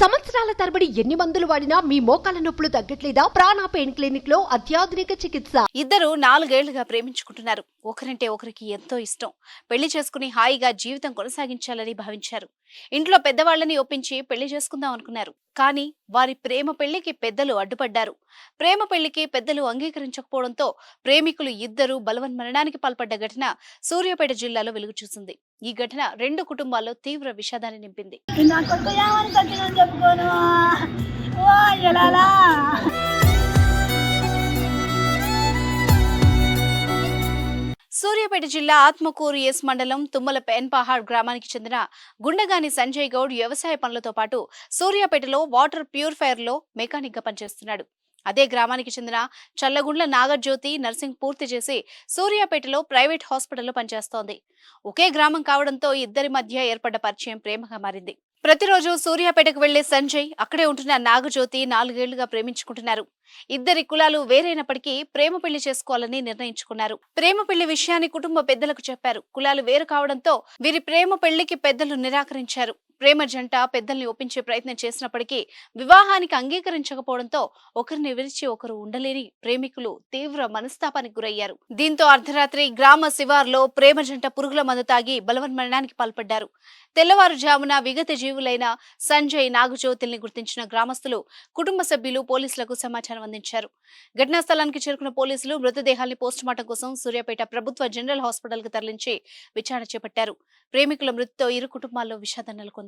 సంవత్సరాల తరబడి ఎన్ని మందులు వాడినా మీ మోకాల నొప్పులు తగ్గట్లేదా? ప్రాణ పెయిన్ క్లినిక్లో అత్యాధునిక చికిత్స. ఇద్దరు నాలుగేళ్ళుగా ప్రేమించుకుంటున్నారు. ఒకరంటే ఒకరికి ఎంతో ఇష్టం. పెళ్ళి చేసుకుని హాయిగా జీవితం కొనసాగించాలని భావించారు. ఇంట్లో పెద్దవాళ్ళని ఒప్పించి పెళ్ళి చేసుకుందాం అనుకున్నారు. కానీ వారి ప్రేమ పెళ్ళికి పెద్దలు అడ్డుపడ్డారు. ప్రేమ పెళ్ళికి పెద్దలు అంగీకరించకపోవడంతో ప్రేమికులు ఇద్దరు బలవన్మరణానికి పాల్పడ్డ ఘటన సూర్యాపేట జిల్లాలో వెలుగు చూసింది ఈ ఘటన రెండు కుటుంబాల్లో తీవ్ర విషాదాన్ని నింపింది. సూర్యాపేట జిల్లా ఆత్మకూరు ఎస్ మండలం తుమ్మల పెన్పహాడ్ గ్రామానికి చెందిన గుండగాని సంజయ్ గౌడ్ వ్యవసాయ పనులతో పాటు సూర్యాపేటలో వాటర్ ప్యూరిఫైయర్లో మెకానిక్గా పనిచేస్తున్నాడు. అదే గ్రామానికి చెందిన చల్లగుండ్ల నాగజ్యోతి నర్సింగ్ పూర్తి చేసి సూర్యాపేటలో ప్రైవేట్ హాస్పిటల్లో పనిచేస్తోంది. ఒకే గ్రామం కావడంతో ఇద్దరి మధ్య ఏర్పడ్డ పరిచయం ప్రేమగా మారింది. ప్రతిరోజు సూర్యాపేటకు వెళ్ళే సంజయ్ అక్కడే ఉంటున్న నాగజ్యోతి నాలుగేళ్ళుగా ప్రేమించుకుంటున్నారు. ఇద్దరి కులాలు వేరైనప్పటికీ ప్రేమ పెళ్ళి చేసుకోవాలని నిర్ణయించుకున్నారు. ప్రేమ పెళ్ళి విషయాన్ని కుటుంబ పెద్దలకు చెప్పారు. కులాలు వేరు కావడంతో వీరి ప్రేమ పెళ్ళికి పెద్దలు నిరాకరించారు. ప్రేమ జంట పెద్దల్ని ఒప్పించే ప్రయత్నం చేసినప్పటికీ వివాహానికి అంగీకరించకపోవడంతో ఒకరిని విరిచి ఒకరు ఉండలేని ప్రేమికులు తీవ్ర మనస్తాపానికి గురయ్యారు. దీంతో అర్ధరాత్రి గ్రామ శివార్లో ప్రేమ జంట పురుగుల మందు తాగి బలవన్మరణానికి పాల్పడ్డారు. తెల్లవారుజామున విగత జీవులైన సంజయ్ నాగజ్యోతుల్ని గుర్తించిన గ్రామస్తులు కుటుంబ సభ్యులు పోలీసులకు సమాచారం అందించారు. ఘటనా స్థలానికి చేరుకున్న పోలీసులు మృతదేహాల్ని పోస్టుమార్టం కోసం సూర్యాపేట ప్రభుత్వ జనరల్ హాస్పిటల్కు తరలించి విచారణ చేపట్టారు. ప్రేమికుల మృతితో ఇరు కుటుంబాల్లో విషాదం నెలకొంది.